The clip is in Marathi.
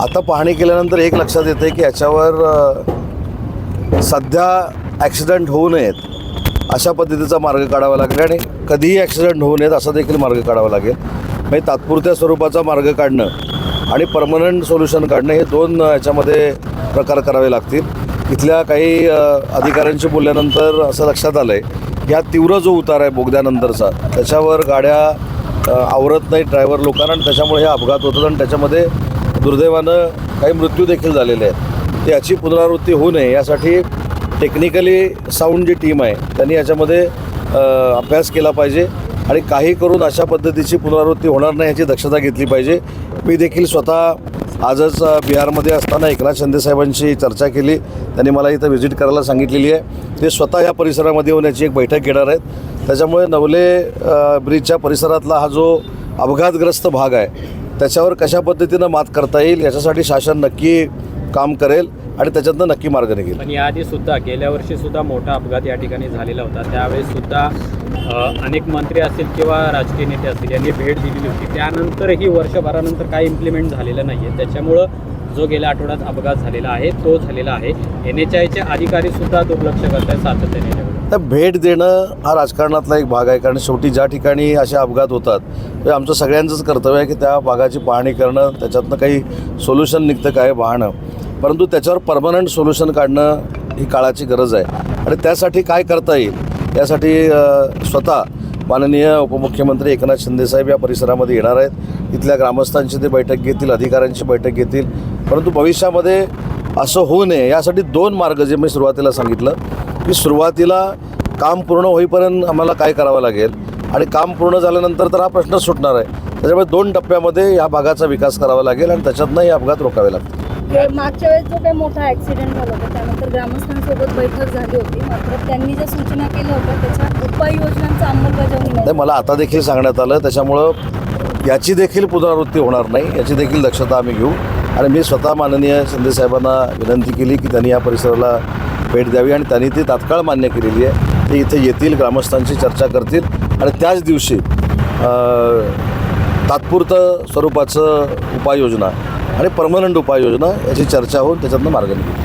आता पाहणी केल्यानंतर एक लक्षात येते की याच्यावर सध्या ॲक्सिडेंट होऊ नयेत अशा पद्धतीचा मार्ग काढावा लागेल आणि कधीही ॲक्सिडेंट होऊ नयेत असा देखील मार्ग काढावा लागेल. म्हणजे तात्पुरत्या स्वरूपाचा मार्ग काढणं आणि परमनंट सोल्युशन काढणं हे दोन याच्यामध्ये प्रकार करावे लागतील. इथल्या काही अधिकाऱ्यांशी बोलल्यानंतर असं लक्षात आलं आहे की हा तीव्र जो उतार आहे बोगद्यानंतरचा त्याच्यावर गाड्या आवरत नाही ड्रायव्हर लोकांना आणि त्याच्यामुळे हे अपघात होतात आणि त्याच्यामध्ये दुर्दैवानं काही मृत्यू देखील झालेले आहेत. त्याची पुनरावृत्ती होऊ नये. यासाठी टेक्निकली साऊंड जी टीम आहे त्यांनी याच्यामध्ये अभ्यास केला पाहिजे आणि काही करून अशा पद्धतीची पुनरावृत्ती होणार नाही याची दक्षता घेतली पाहिजे. मी देखील स्वतः आजच बिहारमध्ये असताना एकनाथ शिंदेसाहेबांशी चर्चा केली. त्यांनी मला इथं व्हिजिट करायला सांगितलेली आहे. ते स्वतः या परिसरामध्ये येऊन याची एक बैठक घेणार आहेत. त्याच्यामुळे नवले ब्रिजच्या परिसरातला हा जो अपघातग्रस्त भाग आहे त्याच्यावर कशा पद्धतीनं मात करता येईल याच्यासाठी शासन नक्की काम करेल आणि त्याच्यातनं नक्की मार्ग निघेल. पण याआधी सुद्धा गेल्या वर्षी सुद्धा मोठा अपघात या ठिकाणी झालेला होता. त्यावेळेस सुद्धा अनेक मंत्री असतील किंवा राजकीय नेते असतील यांनी भेट दिलेली होती. त्यानंतरही वर्षभरानंतर काही इम्प्लिमेंट झालेलं नाही आहे त्याच्यामुळं जो गेल्या आठवड्यात अपघात झालेला आहे तो झालेला आहे. एन एच आयचे अधिकारी सुद्धा दुर्लक्ष करत आहेत सातत्याने. तर भेट देणं हा राजकारणातला एक भाग आहे कारण शेवटी ज्या ठिकाणी असे अपघात होतात ते आमचं सगळ्यांचंच कर्तव्य आहे की त्या भागाची पाहणी करणं त्याच्यातनं काही सोल्युशन निघतं काय पाहणं परंतु त्याच्यावर परमनंट सोल्युशन काढणं ही काळाची गरज आहे. आणि त्यासाठी काय करता येईल? यासाठी स्वतः माननीय उपमुख्यमंत्री एकनाथ शिंदेसाहेब या परिसरामध्ये येणार आहेत. इथल्या ग्रामस्थांची ते बैठक घेतील अधिकाऱ्यांची बैठक घेतील. परंतु भविष्यामध्ये असं होऊ नये यासाठी दोन मार्ग जे मी सुरुवातीला सांगितलं की सुरुवातीला काम पूर्ण होईपर्यंत आम्हाला काय करावं लागेल आणि काम पूर्ण झाल्यानंतर तर हा प्रश्न सुटणार आहे. त्याच्यामुळे दोन टप्प्यामध्ये या भागाचा विकास करावा लागेल आणि त्याच्यातनं हे अपघात रोखावे लागतील. मागच्या वेळेस जो काही मोठा ॲक्सिडेंट झाला होता त्यानंतर ग्रामस्थांसोबत बैठक झाली होती. मात्र त्यांनी ज्या सूचना केल्या होत्या त्याच्या उपाययोजनांचा अंमलबजावणी नाही. नाही मला आता देखील सांगण्यात आलं. त्याच्यामुळं याची देखील पुनरावृत्ती होणार नाही. याची देखील दक्षता आम्ही घेऊ. आणि मी स्वतः माननीय शिंदेसाहेबांना विनंती केली की त्यांनी या परिसराला भेट द्यावी आणि त्यांनी ती तात्काळ मान्य केलेली आहे. ते इथे येतील ग्रामस्थांशी चर्चा करतील आणि त्याच दिवशी तात्पुरतं स्वरूपाचं उपाययोजना आणि परमनंट उपाययोजना याची चर्चा होऊन त्याच्यातनं मार्ग निघेल.